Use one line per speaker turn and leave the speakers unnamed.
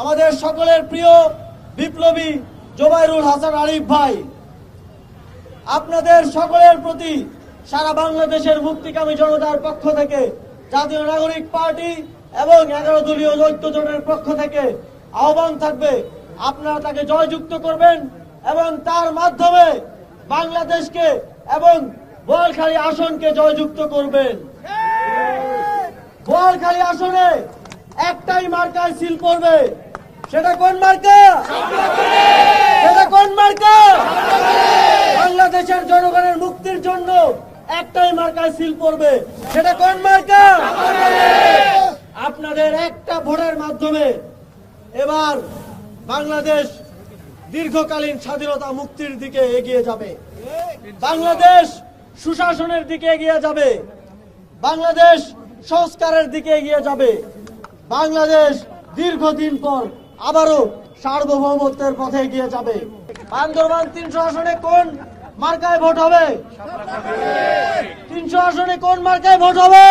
আমাদের সকলের প্রিয় বিপ্লবী জোবাইরুল হাসান আরিফ ভাই, আপনাদের সকলের প্রতি সারা বাংলাদেশের মুক্তিকামী জনতার পক্ষ থেকে, জাতীয় নাগরিক পার্টি এবং এগারো দলীয় ঐক্য জোটের পক্ষ থেকে আহ্বান থাকবে, আপনারা তাকে জয়যুক্ত করবেন এবং তার মাধ্যমে বাংলাদেশকে এবং বোয়ালখালী আসনকে জয়যুক্ত করবেন। বোয়ালখালী আসনে একটাই মার্কায় সিল পড়বে। সেটা কোন মার্কা? সেটা কোন মার্কা? বাংলাদেশের জনগণের মুক্তির জন্য একটাই মার্কায় সিল করবে। সেটা কোন মার্কা? আপনাদের একটা ভোটের মাধ্যমে এবার বাংলাদেশ দীর্ঘকালীন স্বাধীনতা মুক্তির দিকে এগিয়ে যাবে। বাংলাদেশ সুশাসনের দিকে এগিয়ে যাবে। বাংলাদেশ সংস্কারের দিকে এগিয়ে যাবে। বাংলাদেশ দীর্ঘদিন পর আবারও সার্বভৌমত্বের পথে এগিয়ে যাবে। বান্দরবান তিনশো আসনে কোন মার্কায় ভোট হবে? তিনশো আসনে কোন মার্কায় ভোট হবে?